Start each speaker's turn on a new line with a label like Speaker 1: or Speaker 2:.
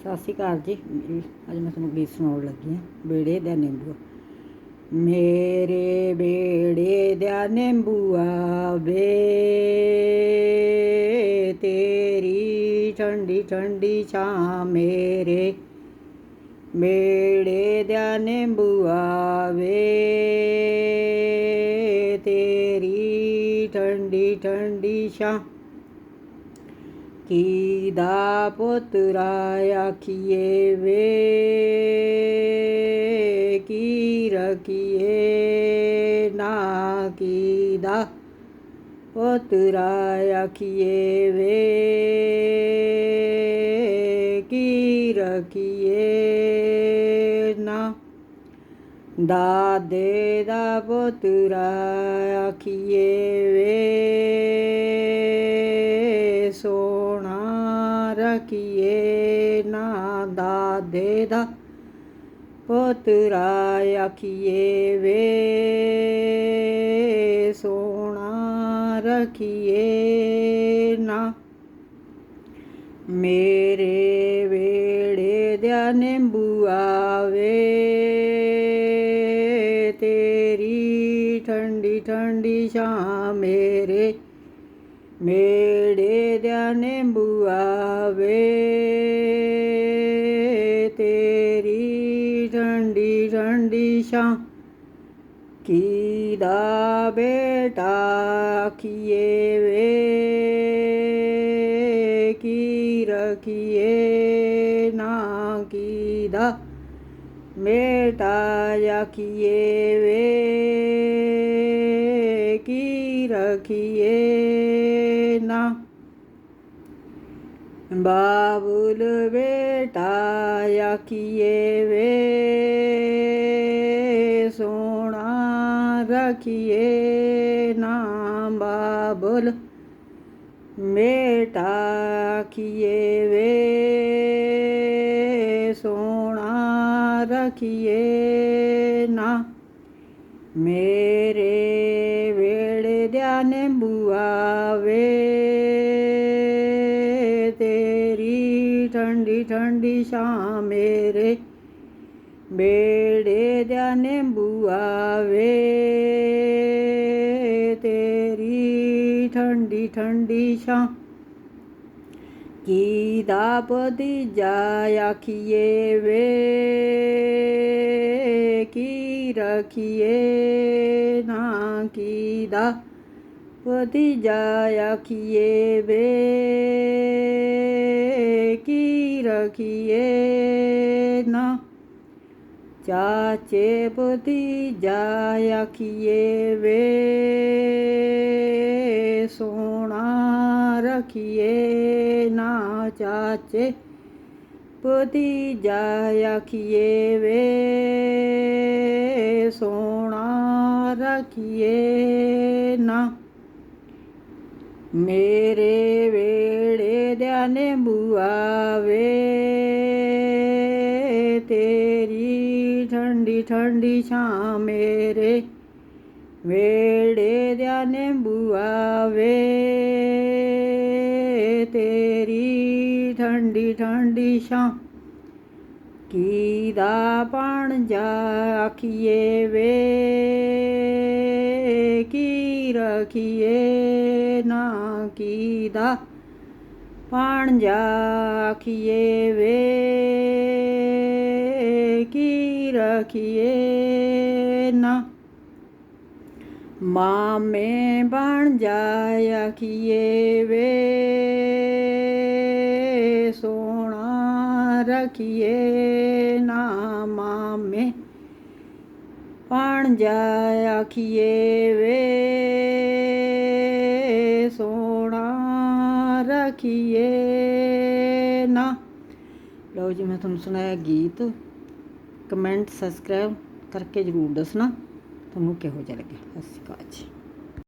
Speaker 1: ਸਤਿ ਸ਼੍ਰੀ ਅਕਾਲ ਜੀ। ਅੱਜ ਮੈਂ ਤੁਹਾਨੂੰ ਗੀਤ ਸੁਣਾਉਣ ਲੱਗੀ ਹਾਂ, ਬੇੜੇ ਦਾ ਨਿੰਬੂ ਮੇਰੇ ਬੇੜੇ ਦਾ ਨਿੰਬੂਆ ਵੇ, ਤੇਰੀ ਠੰਡੀ ਠੰਡੀ ਛਾਂ ਮੇਰੇ। ਬੇੜੇ ਦਾ ਨਿੰਬੂਆ ਵੇ, ਤੇਰੀ ਠੰਡੀ ਠੰਡੀ ਛਾਂ ਕੀ ਦਾ ਪੁੱਤਰਾ ਆਖੀਏ ਵੇ? ਕੀ ਰਖੀਏ ਨਾ ਕੀ ਦਾ ਪੁੱਤਰਾ ਆਖੀਏ ਵੇ? ਕੀ ਰਖੀਏ ਨਾ? ਦਾਦੇ ਦਾ ਪੁੱਤਰਾ ਆਖੀਏ ਵੇ? ਸੋ ਰਖੀਏ ਨਾ ਦਾਦੇ ਦਾ, ਪੁੱਤਰਾ ਆਖੀਏ ਵੇ ਸੋਣਾ ਰਖੀਏ ਨਾ। ਮੇਰੇ ਵੇੜੇ ਦਾ ਨਿੰਬੂਆ ਵੇ ਤੇਰੀ ਠੰਡੀ ਠੰਡੀ ਛਾਂ ਮੇਰੇ ਮੇੜੇ ਦਾ ਨਿੰਬੂਆ ਵੇ ਤੇਰੀ ਠੰਡੀ ਠੰਡੀ ਛਾਂ। ਕੀ ਬੇਟਾ ਆਖੀਏ ਵੇ, ਕੀ ਰਖੀਏ ਨਾ ਕੀ ਦਾ ਬੇਟਾ ਆਖੀਏ ਵੇ, ਕੀ ਰਖੀਏ ਨਾ। ਬਾਬੁਲ ਬੇਟਾ ਆਖੀਏ ਵੇ ਸੋਣਾ ਰਖੀਏ ਨਾ। ਬਾਬੁਲ ਬੇਟਾ ਆਖੀਏ ਵੇ ਸੋਣਾ ਰਖੀਏ ਨਾ। ਮੇਰੇ ਵੇੜੇ ਦਾ ਨਿੰਬੂਆ ਵੇ, ਤੇਰੀ ਠੰਡੀ ਠੰਡੀ ਛਾਂ ਮੇਰੇ। ਬੇੜੇ ਦਾ ਨਿੰਬੂਆ ਵੇ, ਤੇਰੀ ਠੰਡੀ ਠੰਡੀ ਛਾਂ। ਕੀ ਦਾ ਭਤੀਜਾ ਆਖੀਏ ਵੇ, ਕੀ ਰਖੀਏ ਨਾ ਕੀ ਦਾ ਭਤੀਜਾ ਆਖੀਏ ਵੇ ਕੀ ਰਖੀਏ ਨਾ ਚਾਚੇ ਭਤੀਜਾ ਆਖੀਏ ਵੇ ਸੋਣਾ ਰਖੀਏ ਨਾ ਚਾਚੇ ਭਤੀਜਾ ਆਖੀਏ ਵੇ ਰਖੀਏ ਨਾ। ਮੇਰੇ ਵੇੜੇ ਦਾ ਨਿੰਬੂਆ ਵੇ ਤੇਰੀ ਠੰਡੀ ਠੰਡੀ ਛਾਂ ਮੇਰੇ। ਵੇੜੇ ਦਾ ਨਿੰਬੂਆ ਵੇ ਤੇਰੀ ਠੰਡੀ ਠੰਡੀ ਛਾਂ ਕੀ ਦਾ ਪਣ ਜਾ ਆਖੀਏ ਵੇ? ਕੀ ਰਖੀਏ ਨਾ ਕੀ ਦਾ ਪਣ ਜਾ ਆਖੀਏ ਵੇ? ਕੀ ਰਖੀਏ ਨਾ? ਮਾਮੇ ਬਣ ਜਾ ਆਖੀਏ ਵੇ? ਸੋਣਾ ਰਖੀਏ ਨਾ ਮਾਮੇ ਬਣ ਜਾ ਆਖੀਏ ਵੇ, ਸੋਣਾ ਰਖੀਏ ਨਾ। ਲਓ ਜੀ, ਮੈਂ ਤੁਹਾਨੂੰ ਸੁਣਾਇਆ ਗੀਤ। ਕਮੈਂਟ, ਸਬਸਕ੍ਰਾਈਬ ਕਰਕੇ ਜਰੂਰ ਦੱਸਣਾ। ਤੁਹਾਨੂੰ ਕਿਹੋ ਜਿਹਾ ਲੱਗਿਆ? ਸਤਿ ਸ਼੍ਰੀ ਅਕਾਲ ਜੀ।